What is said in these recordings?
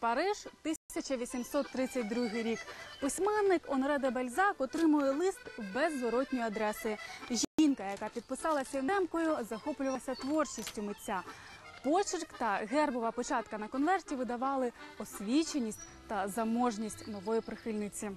Париж, 1832 рік. Письменник Оноре де Бальзак отримує лист без зворотньої адреси. Жінка, яка підписалася немкою, захоплювалася творчістю митця. Почерк та гербова печатка на конверті видавали освіченість та заможність нової прихильниці.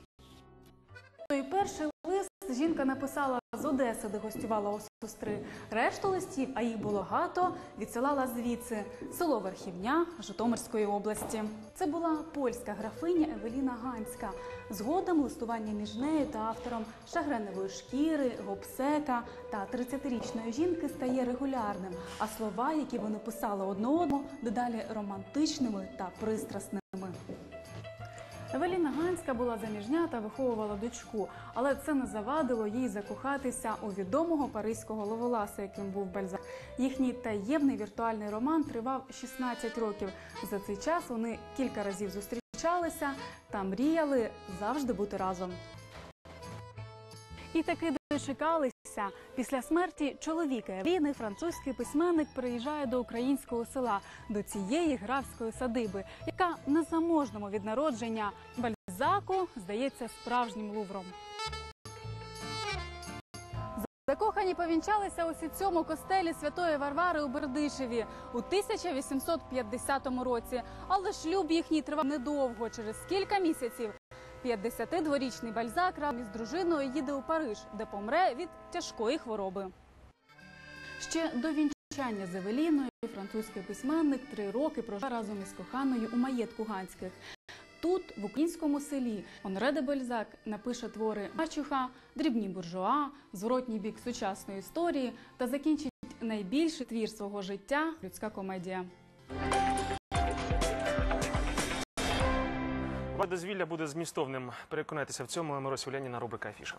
І перший лист жінка написала з Одеси, де гостювала у сестри. Решту листів, а їх було багато, відсилала звідси село Верхівня Житомирської області. Це була польська графиня Евеліна Ганська. Згодом листування між нею та автором шагреневої шкіри, гопсека та 30-річної жінки стає регулярним. А слова, які вони писали одне одному, дедалі романтичними та пристрасними. Евеліна Ганська була заміжня та виховувала дочку, але це не завадило їй закохатися у відомого паризького ловоласа, яким був Бальзак. Їхній таємний віртуальний роман тривав 16 років. За цей час вони кілька разів зустрічалися та мріяли завжди бути разом. І таки дочекалися. Після смерті чоловіка Евеліни французький письменник приїжджає до українського села, до цієї графської садиби, яка на заможному від народження Бальзаку здається справжнім лувром. Закохані повінчалися у цьому костелі святої Варвари у Бердишеві у 1850 році. Але шлюб їхній тривав недовго. Через кілька місяців 52-річний Бальзак разом із дружиною їде у Париж, де помре від тяжкої хвороби. Ще до вінчання з Евеліною французький письменник три роки прожив разом із коханою у маєтку Ганських. Тут, в українському селі, Онре де Бальзак напише твори Мачуха, дрібні буржуа, зворотній бік сучасної історії та закінчить найбільший твір свого життя людська комедія. дозвілля буде змістовним. Переконайтеся в цьому Миросі на рубрика Афіша.